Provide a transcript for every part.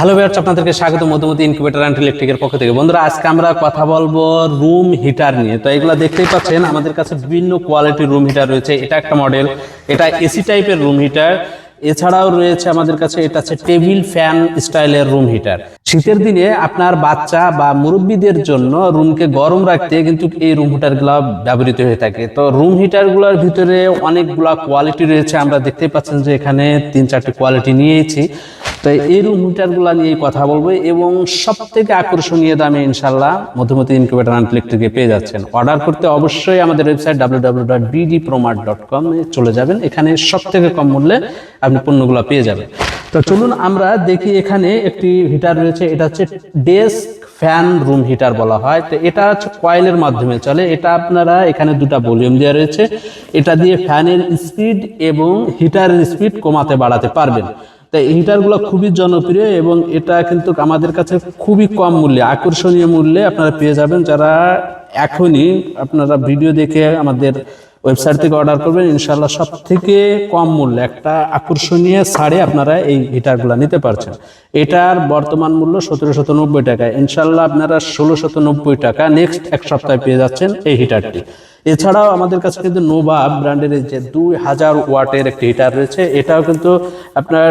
Hello viewers আপনাদেরকে স্বাগত। Madhumati incubator and ইলেকট্রিকের পক্ষ থেকে। বন্ধুরা, আজকে আমরা কথা বলব রুম হিটার নিয়ে। তো এগুলো দেখতেই পাচ্ছেন, আমাদের কাছে বিভিন্ন কোয়ালিটির রুম হিটার রয়েছে। এটা একটা মডেল এটা এসি টাইপের রুম হিটার এছাড়াও রয়েছে আমাদের কাছে, এটা হচ্ছে টেবিল ফ্যান স্টাইলের রুম হিটার শীতের দিনে আপনার বাচ্চা বা মুরব্বীদের জন্য রুমকে গরম রাখতে কিন্তু এই রুম হিটারগুলো ব্যবহৃত হয়ে থাকে। তো রুম হিটারগুলোর ভিতরে অনেকগুলা কোয়ালিটি রয়েছে। আমরা দেখতেই পাচ্ছেন যে এখানে তিন চারটি কোয়ালিটি নিয়েছি। তো এই রুম হিটারগুলো নিয়ে কথা বলব এবং সব থেকে আকর্ষণীয় দামে ইনশাল্লাহ মধুমতি ইনকিউবেটর অ্যান্ড ইলেকট্রিকে পেয়ে যাচ্ছেন। অর্ডার করতে অবশ্যই আমাদের website W W dot dot চলে যাবেন। এখানে সব থেকে কম মূল্যে আপনি পণ্যগুলো পেয়ে যাবেন। তো চলুন আমরা দেখি এখানে একটি হিটার রয়েছে, এটা হচ্ছে ডেস্ক ফ্যান রুম হিটার বলা হয়। তো এটা হচ্ছে কয়েলের মাধ্যমে চলে। এটা আপনারা এখানে দুটো ভলিউম দেওয়া রয়েছে। এটা দিয়ে ফ্যানের স্পিড এবং হিটারের স্পিড কমাতে বাড়াতে পারবেন। তাই এই হিটারগুলো খুবই জনপ্রিয় এবং এটা কিন্তু আমাদের কাছে খুবই কম মূল্যে, আকর্ষণীয় মূল্যে আপনারা পেয়ে যাবেন। যারা এখনই আপনারা ভিডিও দেখে আমাদের ওয়েবসাইট থেকে অর্ডার করবেন ইনশাল্লাহ সব থেকে কম মূল্যে একটা আকর্ষণীয় ছাড়ে আপনারা এই হিটারগুলো নিতে পারছেন। এটার বর্তমান মূল্য সতেরো শত নব্বই টাকা ইনশাল্লাহ আপনারা ষোলো শত নব্বই টাকা নেক্সট এক সপ্তাহে পেয়ে যাচ্ছেন এই হিটারটি। এছাড়াও আমাদের কাছে কিন্তু নোভা ব্র্যান্ডের যে দুই হাজার ওয়াটের একটি হিটার রয়েছে, এটাও কিন্তু আপনার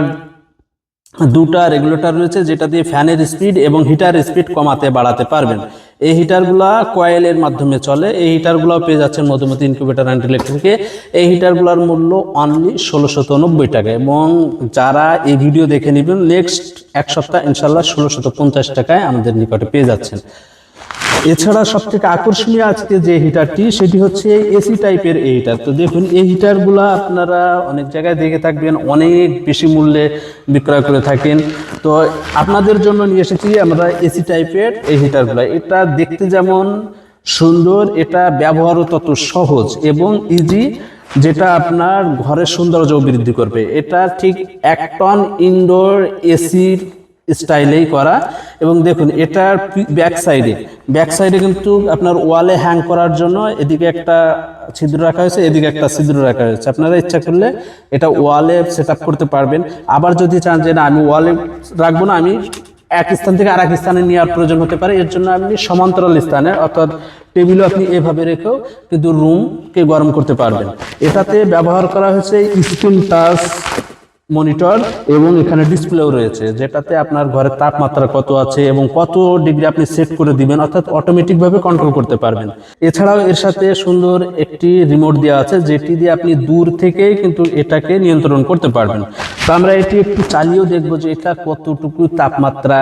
দুটা রেগুলেটর রয়েছে যেটা দিয়ে ফ্যানের স্পিড এবং হিটার স্পিড কমাতে, বাড়াতে পারবেন। এই হিটারগুলা কয়েলের মাধ্যমে চলে। এই হিটারগুলাও পেয়ে যাচ্ছেন মধুমতি ইনকিউবেটার অ্যান্ড ইলেকট্রিকে এই হিটারগুলার মূল্য অনলি ষোলোশত নব্বই টাকায় এবং যারা এই ভিডিও দেখে নেবেন নেক্সট এক সপ্তাহ ইনশাল্লাহ ষোলোশত পঞ্চাশ টাকায় আমাদের নিকটে পেয়ে যাচ্ছেন। এছাড়া সব থেকে আকর্ষণীয় আজকে যে হিটারটি সেটি হচ্ছে এসি টাইপের এই হিটার তো দেখুন, এই হিটারগুলো আপনারা অনেক জায়গায় দেখে থাকবেন, অনেক বেশি মূল্যে বিক্রয় করে থাকেন। তো আপনাদের জন্য নিয়ে এসেছি আমরা এসি টাইপের এই হিটারগুলো এটা দেখতে যেমন সুন্দর, এটা ব্যবহারও তত সহজ এবং ইজি যেটা আপনার ঘরের সৌন্দর্য বৃদ্ধি করবে। এটা ঠিক এক টন ইনডোর এসির স্টাইলেই করা। এবং দেখুন, এটার ব্যাক সাইডে ব্যাক সাইডে কিন্তু আপনার ওয়ালে হ্যাং করার জন্য এদিকে একটা ছিদ্র রাখা হয়েছে, এদিকে একটা ছিদ্র রাখা হয়েছে। আপনারা ইচ্ছা করলে এটা ওয়ালে সেট করতে পারবেন। আবার যদি চান যে না, আমি ওয়ালে রাখব না, আমি এক স্থান থেকে আর এক স্থানে নেওয়ার প্রয়োজন হতে পারে। এর জন্য আপনি সমান্তরাল স্থানে, অর্থাৎ টেবিলও আপনি এভাবে রেখেও কিন্তু রুমকে গরম করতে পারবেন। এটাতে ব্যবহার করা হয়েছে স্ক্রিন টাচ মনিটর এবং এখানে ডিসপ্লেও রয়েছে, যেটাতে আপনার ঘরের তাপমাত্রা কত আছে এবং কত ডিগ্রি আপনি সেট করে দিবেন, অর্থাৎ অটোমেটিকভাবে কন্ট্রোল করতে পারবেন। এছাড়াও এর সাথে সুন্দর একটি রিমোট দেওয়া আছে, যেটি দিয়ে আপনি দূর থেকে কিন্তু এটাকে নিয়ন্ত্রণ করতে পারবেন। তো আমরা এটি একটু চালিয়েও দেখব যে এটা কতটুকু তাপমাত্রা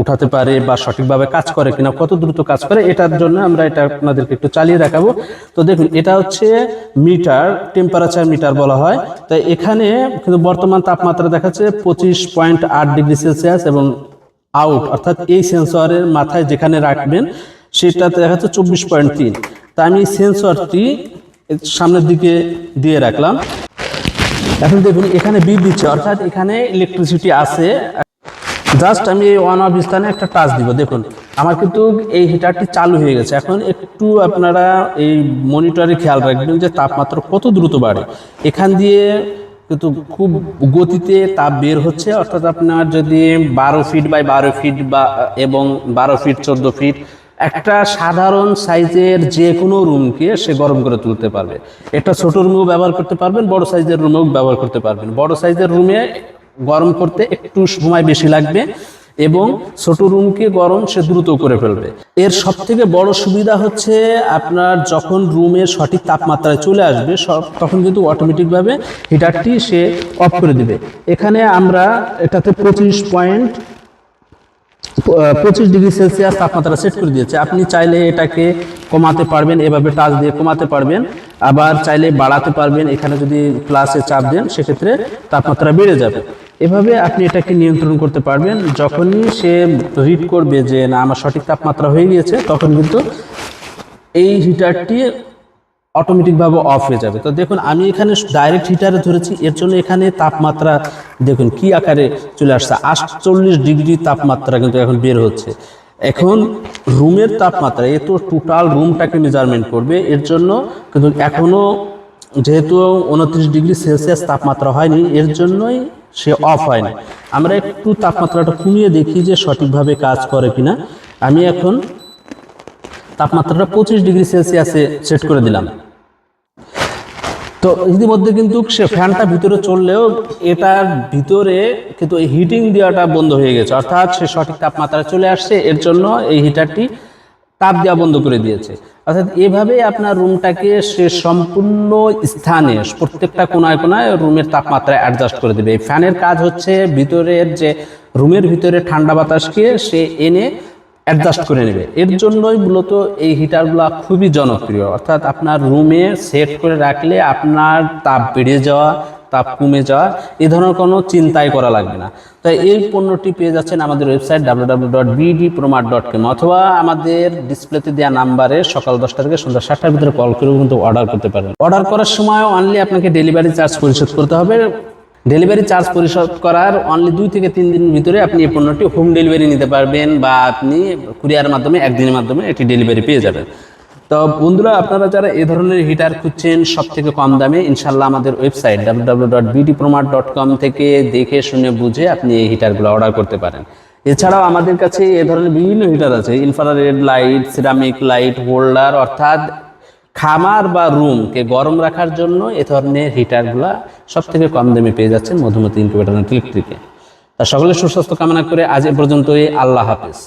উঠাতে পারে বা সঠিকভাবে কাজ করে কিনা, কত দ্রুত কাজ করে, এটার জন্য আমরা এটা আপনাদেরকে একটু চালিয়ে দেখাবো। তো দেখুন, এটা হচ্ছে মিটার টেম্পারেচার মিটার বলা হয়। তাই এখানে কিন্তু বর্তমান তাপমাত্রা দেখাচ্ছে পঁচিশ পয়েন্ট আট ডিগ্রি সেলসিয়াস এবং আউট, অর্থাৎ এই সেন্সরের মাথায় যেখানে রাখবেন সেটাতে দেখাচ্ছে চব্বিশ পয়েন্ট তিন। তা আমি সেন্সরটি সামনের দিকে দিয়ে রাখলাম। এখন দেখুন, এখানে বিপ দিচ্ছে, অর্থাৎ এখানে ইলেকট্রিসিটি আছে। জাস্ট আমি এই ওয়ান অফ স্থানে একটা টাচ দিব। দেখুন, আমার কিন্তু এই হিটারটি চালু হয়ে গেছে। এখন একটু আপনারা এই মনিটরে খেয়াল রাখবেন যে তাপমাত্রা কত দ্রুত বাড়ে। এখান দিয়ে কিন্তু খুব গতিতে তাপ বের হচ্ছে। অর্থাৎ আপনার যদি বারো ফিট বাই বারো ফিট বা, এবং বারো ফিট চোদ্দ ফিট একটা সাধারণ সাইজের যে কোনো রুমকে সে গরম করে তুলতে পারবে। এটা ছোট রুমও ব্যবহার করতে পারবেন, বড় সাইজের রুমেও ব্যবহার করতে পারবেন। বড় সাইজের রুমে গরম করতে একটু সময় বেশি লাগবে। এবং ছোট রুমকে গরম সে দ্রুত করে ফেলবে। এর সব থেকে বড় সুবিধা হচ্ছে আপনার যখন রুমের সঠিক তাপমাত্রায় চলে আসবে, সব তখন কিন্তু অটোমেটিকভাবে হিটারটি সে অফ করে দিবে। এখানে আমরা এটাতে পঁচিশ পয়েন্ট পঁচিশ ডিগ্রি সেলসিয়াস তাপমাত্রা সেট করে দিয়েছে। আপনি চাইলে এটাকে কমাতে পারবেন, এভাবে টাচ দিয়ে কমাতে পারবেন। আবার চাইলে বাড়াতে পারবেন, এখানে যদি প্লাসে চাপ দেন, সেক্ষেত্রে তাপমাত্রা বেড়ে যাবে। এভাবে আপনি এটাকে নিয়ন্ত্রণ করতে পারবেন। যখনই সে রিড করবে যে, না, আমার সঠিক তাপমাত্রা হয়ে গিয়েছে, তখন কিন্তু এই হিটারটি অটোমেটিকভাবে অফ হয়ে যাবে। তো দেখুন, আমি এখানে ডাইরেক্ট হিটারে ধরেছি। এর জন্য এখানে তাপমাত্রা, দেখুন কি আকারে চলে আসছে। আটচল্লিশ ডিগ্রি তাপমাত্রা কিন্তু এখন বের হচ্ছে। এখন রুমের তাপমাত্রা, এ তো টোটাল রুমটাকে মেজারমেন্ট করবে। এর জন্য কিন্তু এখনও যেহেতু উনত্রিশ ডিগ্রি সেলসিয়াস তাপমাত্রা হয়নি, এর জন্যই সে অফ হয়নি। আমরা একটু তাপমাত্রাটা কমিয়ে দেখি যে সঠিকভাবে কাজ করে কিনা। আমি এখন তাপমাত্রাটা পঁচিশ ডিগ্রি সেলসিয়াসে সেট করে দিলাম। তো ইতিমধ্যে কিন্তু সে ফ্যানটা ভিতরে চললেও এটার ভিতরে কিন্তু হিটিং দেওয়াটা বন্ধ হয়ে গেছে। অর্থাৎ সে সঠিক তাপমাত্রা চলে আসছে, এর জন্য এই হিটারটি তাপ দেওয়া বন্ধ করে দিয়েছে। অর্থাৎ এভাবে আপনার রুমটাকে সে সম্পূর্ণ স্থানে, প্রত্যেকটা কোনায় কোনায় রুমের তাপমাত্রা অ্যাডজাস্ট করে দেবে। এই ফ্যানের কাজ হচ্ছে ভিতরের যে, রুমের ভিতরে ঠান্ডা বাতাসকে সে এনে অ্যাডজাস্ট করে নেবে। এর জন্যই মূলত এই হিটারগুলো খুবই জনপ্রিয়। অর্থাৎ আপনার রুমে সেট করে রাখলে আপনার তাপ বেড়ে যাওয়া তাপ কমে যাওয়া এই ধরনের কোনো চিন্তাই করা লাগবে না। তাই এই পণ্যটি পেয়ে যাচ্ছেন আমাদের ওয়েবসাইট ডাব্লিউ অথবা আমাদের ডিসপ্লেতে দেওয়া নাম্বারে সকাল দশটা থেকে সন্ধ্যা সাতটার ভিতরে কল করে কিন্তু অর্ডার করতে পারেন। অর্ডার করার সময় অনলি আপনাকে ডেলিভারি চার্জ পরিশোধ করতে হবে। ডেলিভারি চার্জ পরিশোধ করার অনলি দুই থেকে তিন দিনের ভিতরে আপনি এই পণ্যটি হোম ডেলিভারি নিতে পারবেন বা আপনি কুরিয়ার মাধ্যমে একদিনের মাধ্যমে এটি ডেলিভারি পেয়ে যাবেন। তো বন্ধুরা, আপনারা যারা এই ধরনের হিটার খুঁজছেন সব থেকে কম দামে ইনশাল্লাহ আমাদের ওয়েবসাইট ডাব্লিউ থেকে দেখে শুনে বুঝে আপনি এই হিটারগুলো অর্ডার করতে পারেন। এছাড়াও আমাদের কাছে এ ধরনের বিভিন্ন হিটার আছে infrared light ceramic light holder অর্থাৎ খামার বা রুমকে গরম রাখার জন্য এ ধরনের হিটারগুলা সব থেকে কম দামে পেয়ে যাচ্ছেন মধুমতি ইনকিউবেটর ইলেকট্রিকে তা সকলের সুস্বাস্থ্য কামনা করে আজ এ পর্যন্তই, আল্লাহ হাফেজ।